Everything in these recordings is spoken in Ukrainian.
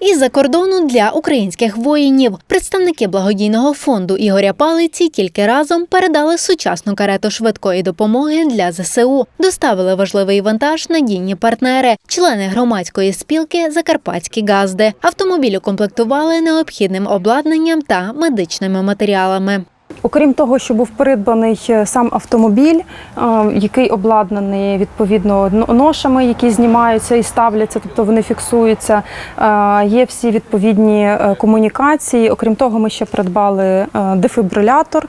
Із-за кордону для українських воїнів представники благодійного фонду Ігоря Палиці тільки разом передали сучасну карету швидкої допомоги для ЗСУ. Доставили важливий вантаж надійні партнери, члени громадської спілки Закарпатські газди. Автомобіль укомплектували необхідним обладнанням та медичними матеріалами. Окрім того, що був придбаний е, сам автомобіль, е, який обладнаний відповідно ношами, які знімаються і ставляться, тобто вони фіксуються. Е, Є всі відповідні комунікації. Окрім того, ми ще придбали дефібрилятор,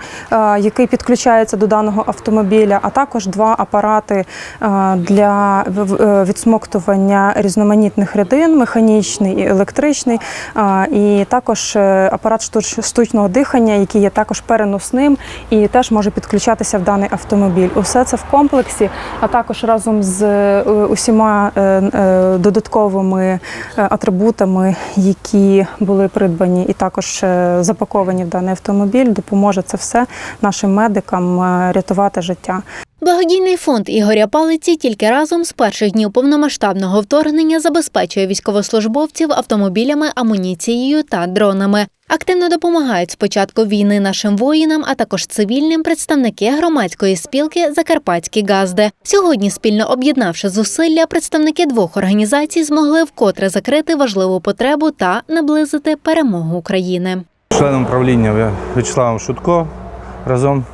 який підключається до даного автомобіля, а також два апарати для відсмоктування різноманітних рідин, механічний і електричний, і також апарат штуч- штучного дихання, який є також переносним і теж може підключатися в даний автомобіль. Усе це в комплексі, а також разом з е, усіма е, е, додатковими атрибутами, які були придбані і також запаковані в даний автомобіль, допоможе це все нашим медикам рятувати життя. Благодійний фонд Ігоря Палиці тільки разом з перших днів повномасштабного вторгнення забезпечує військовослужбовців автомобілями, амуніцією та дронами. Активно допомагають з початку війни нашим воїнам, а також цивільним представники громадської спілки Закарпатські газди. Сьогодні, спільно об'єднавши зусилля, представники двох організацій змогли вкотре закрити важливу потребу та наблизити перемогу України. Членом правління В'ячеславом Шутко разом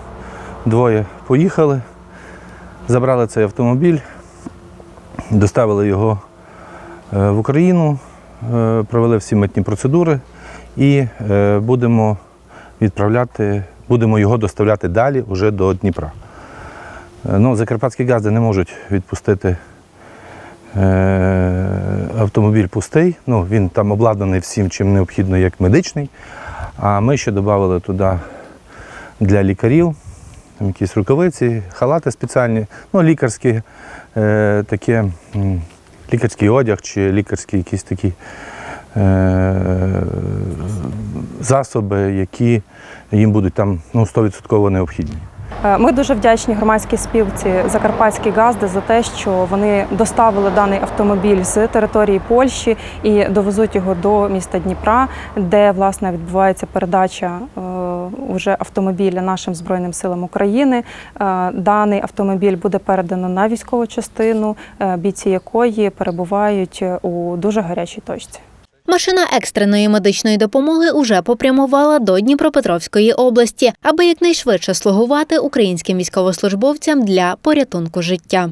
двоє поїхали, забрали цей автомобіль, доставили його е, в Україну, е, провели всі митні процедури і е, будемо відправляти, будемо його доставляти далі вже до Дніпра. Ну, Закарпатські газди не можуть відпустити автомобіль пустий. Ну, він там обладнаний всім, чим необхідно, як медичний. А ми ще додали туди для лікарів там якісь рукавиці, халати спеціальні, ну, лікарські, е, таке, лікарський одяг чи лікарські якісь такі е, засоби, які їм будуть там ну, 100% необхідні. Е, Ми дуже вдячні громадській спілці Закарпатські газди за те, що вони доставили даний автомобіль з території Польщі і довезуть його до міста Дніпра, де власне відбувається передача е, уже автомобіля нашим збройним силам України. Е, Даний автомобіль буде передано на військову частину, е, бійці якої перебувають у дуже гарячій точці. Машина екстреної медичної допомоги уже попрямувала до Дніпропетровської області, аби якнайшвидше слугувати українським військовослужбовцям для порятунку життя.